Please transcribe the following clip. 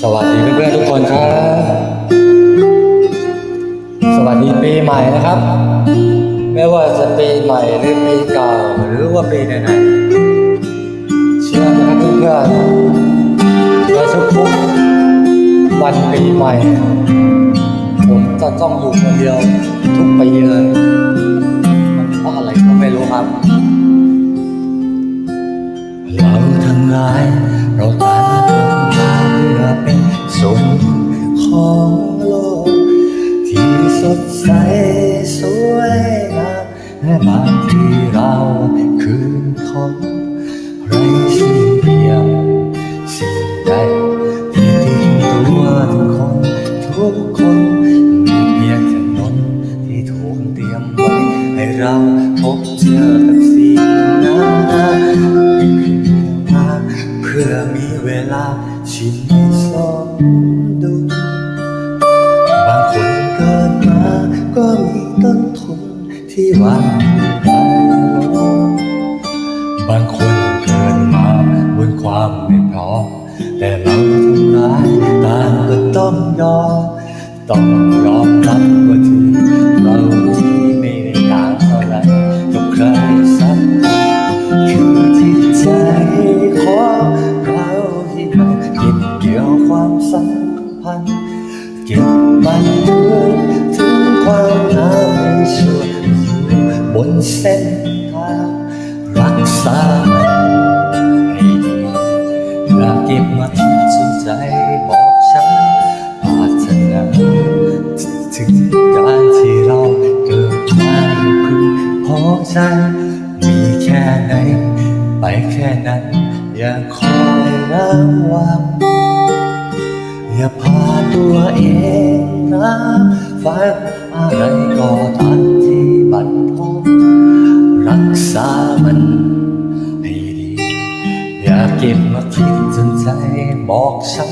สวัสดีเพื่อนๆทุกคนครับ สวัสดีปีใหม่นะครับ ไม่ว่าจะปีใหม่หรือปีเก่าหรือว่าปีไหนๆเชื่อไหมครับเพื่อนๆในทุกๆวันปีใหม่ ผมจะต้องอยู่คนเดียวทุกปีเลยมันเพราะอะไรก็ไม่รู้ครับ ดใสสวยงามและบางทีเราคืนของไรสิ้นเพียงสิ่งใดที่ติดตัวทุกคนทุกคนมีเพียงถนนที่ถูกเตรียมไว้ให้เราพบเจอกับสิ่งนั้นมาเพื่อมีเวลาชิมให้สมดุาก็มีต้นทุนที่วังได้บางคนเกิดมาบนความไม่พร้อมแต่เราทั้ายต่างก็ต้องยอมต้องยอมรับว่าที่เรานี้ไม่ได้ต่างเท่าไรกับใครสักคนคือที่ใจของเราที่มันเก็บเกี่ยวความสัมพันธ์เก็บมันด้วย ความงามในช่วงอยู่บนเส้นทางรักษามันให้ดีอย่าเก็บมาทิ้งจนใจบอกฉันปรารถนาถึงการที่เราเกิดมาพึงพอใจมีแค่ไหน ไปแค่นั้น อย่าคอยระวังอย่าพาตัวเองนะ ฝันอะไรก็ทันที่บัดพบรักษามันให้ดี อย่าเก็บมาคิดจนใจบอกฉัน